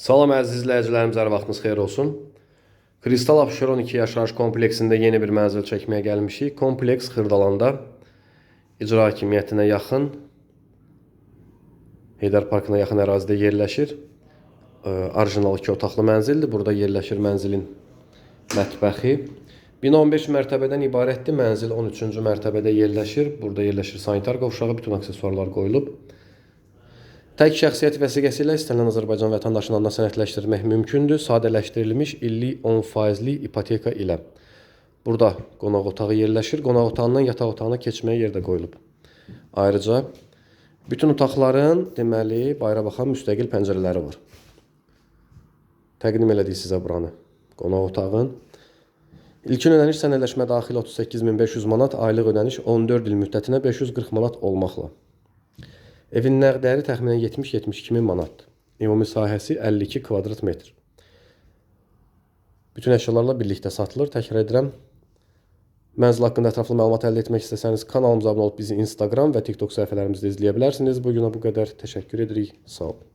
Salam əziz izləyicilərimiz, hər vaxtınız xeyir olsun. Kristal Abşeron 2 yaşayış kompleksində yeni bir mənzil çəkməyə gəlmişik. Kompleks Xırdalanda icra hakimiyyətinə yaxın Heydər Parkına yaxın ərazidə yerləşir. Orijinal 2 otaqlı mənzildir. Burada yerləşir mənzilin mətbəxi. Bina 15 mərtəbədən ibarətdir. Mənzil 13-cü mərtəbədə yerləşir. Burada yerləşir sanitar qovşağı, bütün aksesuarlar qoyulub. Tək şəxsiyyət vəsiqəsi ilə istənilən Azərbaycan vətəndaşının adına sənədləşdirmək mümkündür. Sadələşdirilmiş illik 10%lik ipoteka ilə. Burada qonaq otağı yerləşir. Qonaq otağından yataq otağına keçməyə yer də qoyulub. Ayrıca bütün otaqların deməli bayıra baxan müstəqil pəncərələri var. Təqdim elədik sizə buranı. Qonaq otağın. İlkin ödəniş sənədləşmə daxil 38500 manat, aylıq ödəniş 14 il müddətinə 540 manat olmaqla. Evin nəqd dəyəri təxminən 70-72 min manatdır. Ümumi sahəsi 52 kvadrat metr. Bütün əşyalarla birlikdə satılır. Təkrar edirəm. Mənzil haqqında ətraflı məlumat əldə etmək istəsəniz kanalımıza abunə olub bizi Instagram və TikTok səhifələrimizdə izləyə bilərsiniz. Bu günə bu qədər. Təşəkkür edirik. Sağ olun.